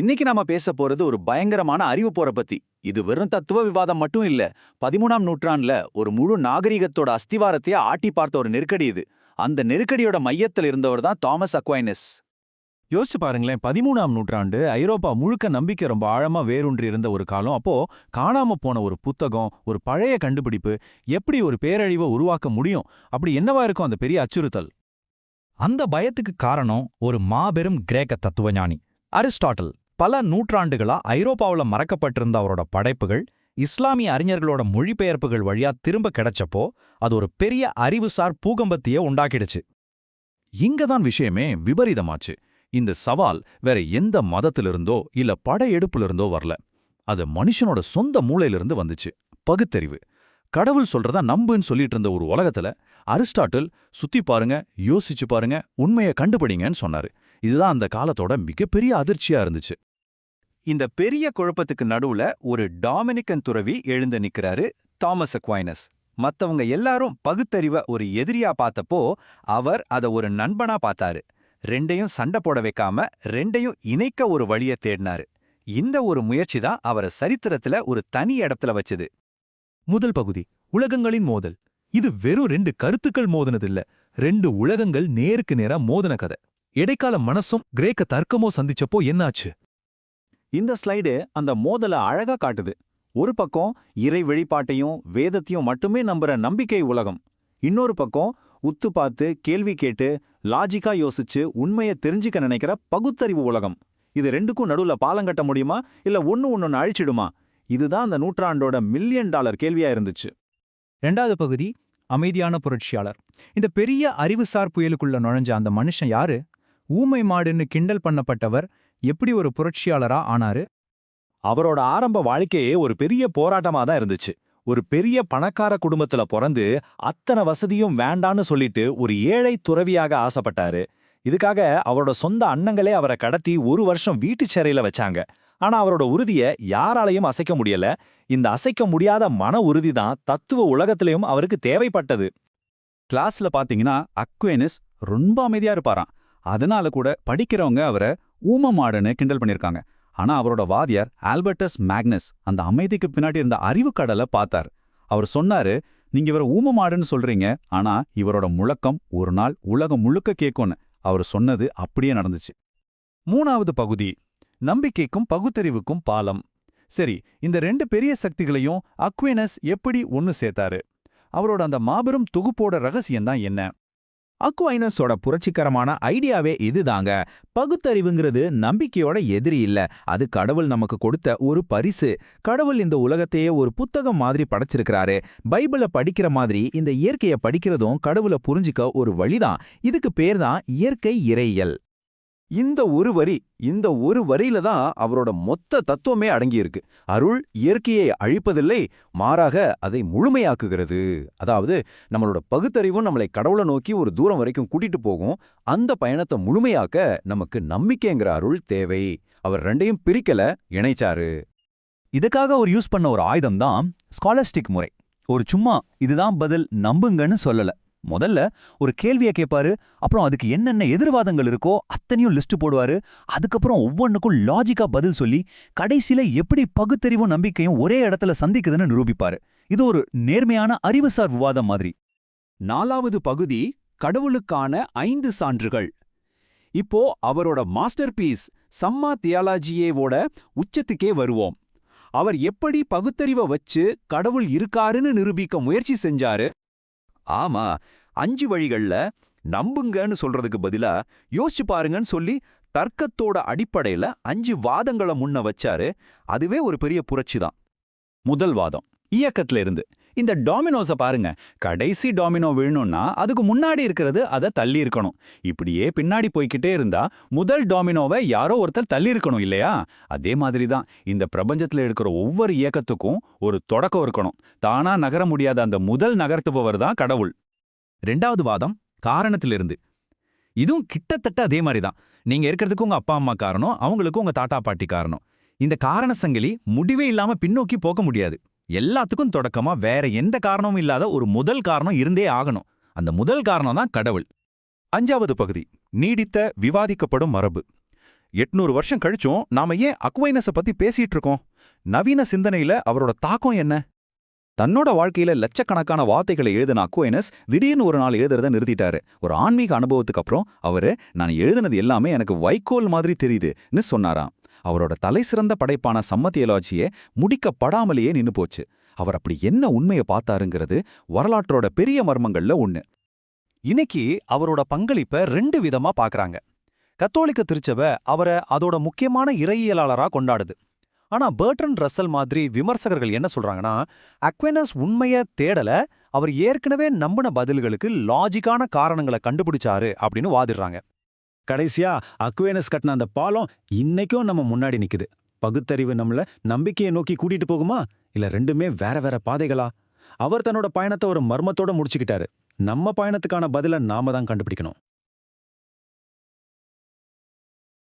இன்னைக்கு நாம பேச போறது ஒரு பயங்கரமான அறிவு போற பத்தி. இது வெறும் தத்துவ விவாதம் மட்டும் இல்ல பதிமூணாம் நூற்றாண்டுல ஒரு முழு நாகரிகத்தோட அஸ்திவாரத்தையே ஆட்டி பார்த்த ஒரு நெருக்கடி இது. அந்த நெருக்கடியோட மையத்தில் இருந்தவர் தான் தாமஸ் அக்வைனஸ் யோசிச்சு பாருங்களேன் பதிமூணாம் நூற்றாண்டு ஐரோப்பா முழுக்க நம்பிக்கை ரொம்ப ஆழமா வேரூன்றி இருந்த ஒரு காலம். அப்போ காணாம போன ஒரு புத்தகம் ஒரு பழைய கண்டுபிடிப்பு எப்படி ஒரு பேரழிவை உருவாக்க முடியும்? அப்படி என்னவா இருக்கும் அந்த பெரிய அச்சுறுத்தல்? அந்த பயத்துக்கு காரணம் ஒரு மாபெரும் கிரேக்க தத்துவஞானி அரிஸ்டாட்டல். பல நூற்றாண்டுகளா ஐரோப்பாவுல மறக்கப்பட்டிருந்த அவரோட படைப்புகள் இஸ்லாமிய அறிஞர்களோட மொழிபெயர்ப்புகள் வழியா திரும்ப கிடைச்சப்போ அது ஒரு பெரிய அறிவுசார் பூகம்பத்தையே உண்டாக்கிடுச்சு. இங்க தான் விஷயமே விபரீதமாச்சு. இந்த சவால் வேற எந்த மதத்திலிருந்தோ இல்ல படையெடுப்பிலிருந்தோ வரல. அது மனுஷனோட சொந்த மூளையிலிருந்து வந்துச்சு. பகுத்தறிவு. கடவுள் சொல்றதா நம்புன்னு சொல்லிட்டு இருந்த ஒரு உலகத்துல அரிஸ்டாட்டில் சுத்தி பாருங்க யோசிச்சு பாருங்க உண்மையை கண்டுபிடிங்கன்னு சொன்னாரு. இதுதான் அந்த காலத்தோட மிகப்பெரிய அதிர்ச்சியா இருந்துச்சு. இந்த பெரிய குழப்பத்துக்கு நடுவுல ஒரு டாமினிக்கன் துறவி எழுந்து நிக்கிறாரு தாமஸ் அக்வைனஸ் மத்தவங்க எல்லாரும் பகுத்தறிவ ஒரு எதிரியா பார்த்தப்போ அவர் அத ஒரு நண்பனா பார்த்தாரு. ரெண்டையும் சண்டை போட வைக்காம ரெண்டையும் இணைக்க ஒரு வழிய தேடினாரு. இந்த ஒரு முயற்சி தான் அவரை சரித்திரத்துல ஒரு தனி இடத்துல வச்சது. முதல் பகுதி உலகங்களின் மோதல். இது வெறும் ரெண்டு கருத்துக்கள் மோதினதில்ல. ரெண்டு உலகங்கள் நேருக்கு நேரா மோதன கதை. இடைக்கால மனசும் கிரேக்க தர்க்கமோ சந்திச்சப்போ என்னாச்சு? இந்த ஸ்லைடு அந்த மோதல அழகா காட்டுது. ஒரு பக்கம் இறை வெளிப்பாட்டையும் வேதத்தையும் மட்டுமே நம்புற நம்பிக்கை உலகம். இன்னொரு பக்கம் உத்து பார்த்து கேள்வி கேட்டு லாஜிக்கா யோசிச்சு உண்மையை தெரிஞ்சுக்க நினைக்கிற பகுத்தறிவு உலகம். இது ரெண்டுக்கும் நடுவுல பாலம் கட்ட முடியுமா? இல்ல ஒன்னு ஒன்னொன்னு அழிச்சிடுமா? இதுதான் அந்த நூற்றாண்டோட மில்லியன் டாலர் கேள்வியா இருந்துச்சு. ரெண்டாவது பகுதி அமைதியான புரட்சியாளர். இந்த பெரிய அறிவுசார் புயலுக்குள்ள நுழைஞ்ச அந்த மனுஷன் யாரு? ஊமை மாடுன்னு கிண்டல் பண்ணப்பட்டவர் எப்படி ஒரு புரட்சியாளரா ஆனாரு? அவரோட ஆரம்ப வாழ்க்கையே ஒரு பெரிய போராட்டமா தான் இருந்துச்சு. ஒரு பெரிய பணக்கார குடும்பத்துல பிறந்து அத்தனை வசதியும் வேண்டான்னு சொல்லிட்டு ஒரு ஏழை துறவியாக ஆசைப்பட்டாரு. இதுக்காக அவரோட சொந்த அண்ணங்களே அவரை கடத்தி ஒரு வருஷம் வீட்டுச் சிறையில வச்சாங்க. ஆனா அவரோட உறுதிய யாராலையும் அசைக்க முடியல. இந்த அசைக்க முடியாத மன உறுதி தான் தத்துவ உலகத்திலையும் அவருக்கு தேவைப்பட்டது. கிளாஸ்ல பாத்தீங்கன்னா அக்வேனஸ் ரொம்ப அமைதியா இருப்பாராம். அதனால கூட படிக்கிறவங்க அவரை ஊமமாடுன்னு கிண்டல் பண்ணிருக்காங்க. ஆனா அவரோட வாதியார் ஆல்பர்டஸ் மேக்னஸ் அந்த அமைதிக்கு பின்னாடி இருந்த அறிவு கடலை பார்த்தார். அவர் சொன்னாரு நீங்க இவரை ஊமமாடுன்னு சொல்றீங்க ஆனா இவரோட முழக்கம் ஒரு நாள் உலகம் முழுக்க கேட்கும்னு அவர் சொன்னது அப்படியே நடந்துச்சு. மூணாவது பகுதி நம்பிக்கைக்கும் பகுத்தறிவுக்கும் பாலம். சரி இந்த ரெண்டு பெரிய சக்திகளையும் அக்வேனஸ் எப்படி ஒன்னு சேர்த்தாரு? அவரோட அந்த மாபெரும் தொகுப்போட ரகசியம்தான் என்ன? அக்வைனஸோட புரட்சிகரமான ஐடியாவே இதுதாங்க. பகுத்தறிவுங்கிறது நம்பிக்கையோட எதிரி இல்ல. அது கடவுள் நமக்கு கொடுத்த ஒரு பரிசு. கடவுள் இந்த உலகத்தையே ஒரு புத்தகம் மாதிரி படைச்சிருக்கிறாரு. பைபிளை படிக்கிற மாதிரி இந்த இயற்கையை படிக்கிறதும் கடவுளை புரிஞ்சிக்க ஒரு வழிதான். இதுக்கு பேர் தான் இயற்கை இறையியல். இந்த ஒரு வரி இந்த ஒரு வரியில தான் அவரோட மொத்த தத்துவமே அடங்கியிருக்கு. அருள் இயற்கையை அழிப்பதில்லை மாறாக அதை முழுமையாக்குகிறது. அதாவது நம்மளோட பகுத்தறிவும் நம்மளை கடவுளை நோக்கி ஒரு தூரம் வரைக்கும் கூட்டிட்டு போகும். அந்த பயணத்தை முழுமையாக்க நமக்கு நம்பிக்கைங்கிற அருள் தேவை. அவர் ரெண்டையும் பிரிக்கல இணைச்சாரு. இதுக்காக அவர் யூஸ் பண்ண ஒரு ஆயுதம் தான் ஸ்காலஸ்டிக் முறை. ஒரு சும்மா இதுதான் பதில் நம்புங்கன்னு சொல்லல. முதல்ல ஒரு கேள்வியை கேட்பாரு அப்புறம் அதுக்கு என்னென்ன எதிர்வாதங்கள் இருக்கோ அத்தனையும் லிஸ்ட் போடுவாரு. அதுக்கப்புறம் ஒவ்வொன்றுக்கும் லாஜிக்கா பதில் சொல்லி கடைசியில எப்படி பகுத்தறிவும் நம்பிக்கையும் ஒரே இடத்துல சந்திக்குதுன்னு நிரூபிப்பாரு. இது ஒரு நேர்மையான அறிவுசார் விவாதம் மாதிரி. நாலாவது பகுதி கடவுளுக்கான ஐந்து சான்றுகள். இப்போ அவரோட மாஸ்டர் பீஸ் சம்மா தியாலாஜியேவோட உச்சத்துக்கே வருவோம். அவர் எப்படி பகுத்தறிவை வச்சு கடவுள் இருக்காருன்னு நிரூபிக்க முயற்சி செஞ்சாரு? ஆமா அஞ்சு வழிகள்ல நம்புங்கன்னு சொல்றதுக்கு பதிலா யோசிச்சு பாருங்கன்னு சொல்லி தர்க்கத்தோட அடிப்படையில அஞ்சு வாதங்களை முன்ன வச்சாரு. அதுவே ஒரு பெரிய புரட்சி தான். முதல் வாதம். இயக்கத்துல இருந்து. இந்த டாமினோஸ பாருங்க. கடைசி டாமினோ விழணும்னா அதுக்கு முன்னாடி இருக்கிறது அதை தள்ளி இருக்கணும். இப்படியே பின்னாடி போய்கிட்டே இருந்தா முதல் டாமினோவை யாரோ ஒருத்தர் தள்ளி இருக்கணும் இல்லையா? அதே மாதிரி தான் இந்த பிரபஞ்சத்துல இருக்கிற ஒவ்வொரு இயக்கத்துக்கும் ஒரு தொடக்கம் இருக்கணும். தானா நகர முடியாத அந்த முதல் நகர்த்துபவர் தான் கடவுள். ரெண்டாவது வாதம் காரணத்திலிருந்து. இதுவும் கிட்டத்தட்ட அதே மாதிரி தான் நீங்க இருக்கிறதுக்கு உங்க அப்பா அம்மா காரணம் அவங்களுக்கு உங்க தாத்தா பாட்டி காரணம். இந்த காரண சங்கிலி முடிவே இல்லாம பின்னோக்கி போக முடியாது. எல்லாத்துக்கும் தொடக்கமா வேற எந்த காரணமும் இல்லாத ஒரு முதல் காரணம் இருந்தே ஆகணும். அந்த முதல் காரணம் தான் கடவுள். அஞ்சாவது பகுதி நீடித்த விவாதிக்கப்படும் மரபு. எட்நூறு வருஷம் கழிச்சும் நாம ஏன் அக்வைனஸ பத்தி பேசிட்டு இருக்கோம்? நவீன சிந்தனையில அவரோட தாக்கம் என்ன? தன்னோட வாழ்க்கையில லட்சக்கணக்கான வார்த்தைகளை எழுதின அக்வைனஸ் திடீர்னு ஒரு நாள் எழுதுறத நிறுத்திட்டாரு. ஒரு ஆன்மீக அனுபவத்துக்கு அப்புறம் அவரு நான் எழுதினது எல்லாமே எனக்கு வைக்கோல் மாதிரி தெரியுதுன்னு சொன்னாராம். அவரோட தலைசிறந்த படைப்பான சம்மதியலாட்சியே முடிக்கப்படாமலேயே நின்னு போச்சு. அவர் அப்படி என்ன உண்மையை பார்த்தாருங்கிறது வரலாற்றோட பெரிய மர்மங்கள்ல ஒண்ணு. இன்னைக்கு அவரோட பங்களிப்பை ரெண்டு விதமா பார்க்கறாங்க. கத்தோலிக்க திருச்சபை அவரை அதோட முக்கியமான இறையியலாளரா கொண்டாடுது. ஆனா பேர்டன் ரசல் மாதிரி விமர்சகர்கள் என்ன சொல்றாங்கன்னா அக்வெனஸ் உண்மைய தேடல அவர் ஏற்கனவே நம்பின பதில்களுக்கு லாஜிக்கான காரணங்களை கண்டுபிடிச்சாரு அப்படின்னு வாதிடுறாங்க. கடைசியா அக்வேனஸ் கட்டின அந்த பாலம் இன்னைக்கும் நம்ம முன்னாடி நிக்குது. பகுத்தறிவு நம்மள நம்பிக்கையை நோக்கி கூட்டிட்டு போகுமா? இல்ல ரெண்டுமே வேற வேற பாதைகளா? அவர் தன்னோட பயணத்தை ஒரு மர்மத்தோட முடிச்சுக்கிட்டாரு. நம்ம பயணத்துக்கான பதில நாம தான் கண்டுபிடிக்கணும்.